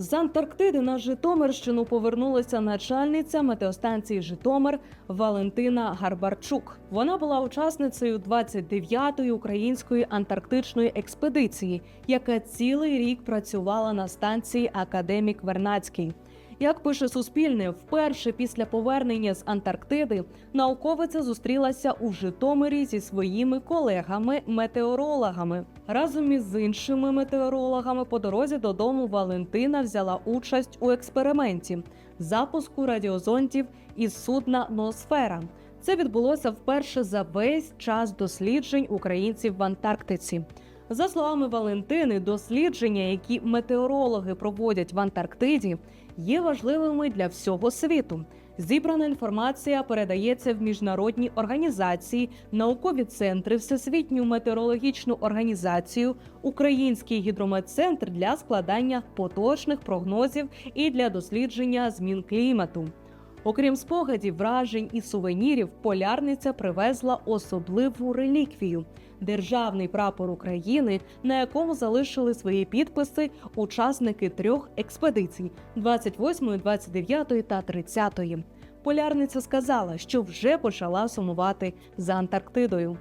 З Антарктиди на Житомирщину повернулася начальниця метеостанції Житомир Валентина Гарбарчук. Вона була учасницею 29-ї української антарктичної експедиції, яка цілий рік працювала на станції Академік Вернацький. Як пише Суспільне, вперше після повернення з Антарктиди науковиця зустрілася у Житомирі зі своїми колегами-метеорологами. Разом із іншими метеорологами по дорозі додому Валентина взяла участь у експерименті запуску радіозонтів із судна Ноосфера. Це відбулося вперше за весь час досліджень українців в Антарктиці. За словами Валентини, дослідження, які метеорологи проводять в Антарктиді, є важливими для всього світу. Зібрана інформація передається в міжнародні організації, наукові центри, Всесвітню метеорологічну організацію, Український гідрометцентр для складання поточних прогнозів і для дослідження змін клімату. Окрім спогадів, вражень і сувенірів, полярниця привезла особливу реліквію державний прапор України, на якому залишили свої підписи учасники трьох експедицій: 28, 29 та 30. Полярниця сказала, що вже почала сумувати за Антарктидою.